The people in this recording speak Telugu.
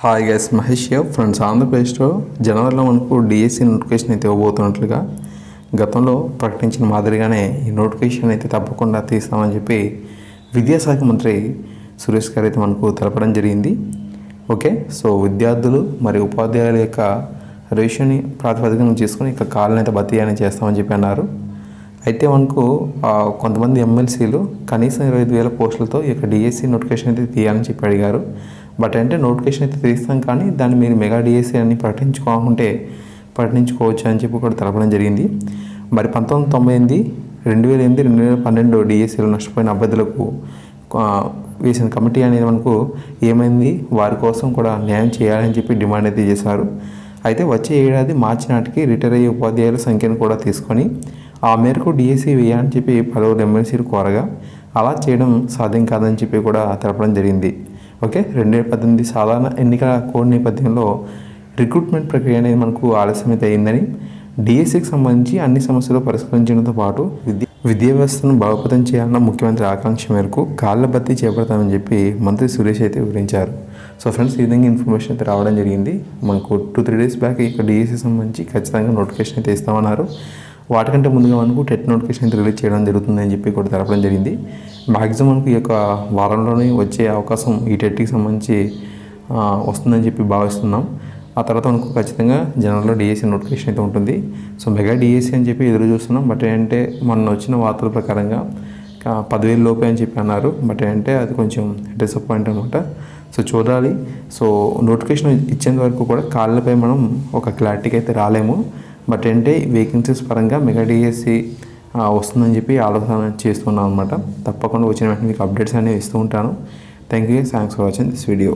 Hi guys Mahesh here friends ఆంధ్రప్రదేశ్లో జనవరిలో మనకు డిఎస్సి నోటిఫికేషన్ అయితే ఇవ్వబోతున్నట్లుగా గతంలో ప్రకటించిన మాదిరిగానే ఈ నోటిఫికేషన్ అయితే తప్పకుండా తీస్తామని చెప్పి విద్యాశాఖ మంత్రి సురేష్ గారు అయితే మనకు తెలపడం జరిగింది. ఓకే సో విద్యార్థులు మరియు ఉపాధ్యాయుల యొక్క రేషన్ని ప్రాతిపదికన చేసుకొని ఇక కాళ్ళని అయితే భర్తీ అని చేస్తామని చెప్పి అన్నారు. అయితే మనకు కొంతమంది ఎమ్మెల్సీలు కనీసం ఇరవై ఐదు వేల పోస్టులతో ఈ యొక్క డిఎస్సి నోటిఫికేషన్ అయితే తీయాలని చెప్పి అడిగారు. బట్ అంటే నోటిఫికేషన్ అయితే తీస్తాం కానీ దాన్ని మీరు మెగా డిఎస్సి అని ప్రకటించుకోకుంటే ప్రకటించుకోవచ్చు అని చెప్పి కూడా తెలపడం జరిగింది. మరి పంతొమ్మిది తొంభై ఎనిమిది రెండు వేల ఎనిమిది రెండు వేల పన్నెండు డిఎస్సీలో నష్టపోయిన అభ్యర్థులకు వేసిన కమిటీ అనేది మనకు ఏమైంది? వారి కోసం కూడా న్యాయం చేయాలని చెప్పి డిమాండ్ అయితే చేశారు. అయితే వచ్చే ఏడాది మార్చి నాటికి రిటైర్ అయ్యే ఉపాధ్యాయుల సంఖ్యను కూడా తీసుకొని ఆ మేరకు డిఎస్సి వేయాలని చెప్పి పలువురు ఎమ్మెల్సీలు కోరగా అలా చేయడం సాధ్యం కాదని చెప్పి కూడా తెలపడం జరిగింది. ఓకే రెండు వేల పద్దెనిమిది సాధారణ ఎన్నికల కోడ్ నేపథ్యంలో రిక్రూట్మెంట్ ప్రక్రియ అనేది మనకు ఆలస్యమైతే అయిందని డిఎస్సికి సంబంధించి అన్ని సమస్యలు పరిష్కరించడంతో పాటు విద్య విద్యా వ్యవస్థను బలోపేతం చేయాలన్న ముఖ్యమంత్రి ఆకాంక్ష మేరకు కాళ్ళ భర్తీ చేపడతామని చెప్పి మంత్రి సురేష్ అయితే వివరించారు. సో ఫ్రెండ్స్ ఈ విధంగా ఇన్ఫర్మేషన్ అయితే రావడం జరిగింది. మనకు టూ త్రీ డేస్ బ్యాక్ ఇక డిఎస్సి సంబంధించి ఖచ్చితంగా నోటిఫికేషన్ అయితే ఇస్తామన్నారు. వాటికంటే ముందుగా మనకు టెట్ నోటిఫికేషన్ అయితే రిలీజ్ చేయడం జరుగుతుందని చెప్పి కూడా తెలపడం జరిగింది. మ్యాక్సిమం మనకు ఈ యొక్క వారంలోనే వచ్చే అవకాశం ఈ టెట్కి సంబంధించి వస్తుందని చెప్పి భావిస్తున్నాం. ఆ తర్వాత మనకు ఖచ్చితంగా జనరల్లో డిఎస్సీ నోటిఫికేషన్ అయితే ఉంటుంది. సో మెగా డిఎస్సీ అని చెప్పి ఎదురు చూస్తున్నాం. బట్ ఏంటంటే మొన్న వచ్చిన వార్తల ప్రకారంగా పదివేలు పదివేల లోపే అని చెప్పి అన్నారు. బట్ ఏంటంటే అది కొంచెం డిసప్పాయింట్ అనమాట సో చూడాలి. సో నోటిఫికేషన్ ఇచ్చేంత వరకు కూడా కాళ్ళపై మనం ఒక క్లారిటీకి అయితే రాలేము. బట్ ఏంటంటే వేకెన్సీస్ పరంగా మెగా డిఎస్సీ వస్తుందని చెప్పి ఆలోచన చేస్తున్నాను అనమాట తప్పకుండా వచ్చిన వెంటనే మీకు అప్డేట్స్ అనేవి ఇస్తూ ఉంటాను. Thank you thanks for watching this video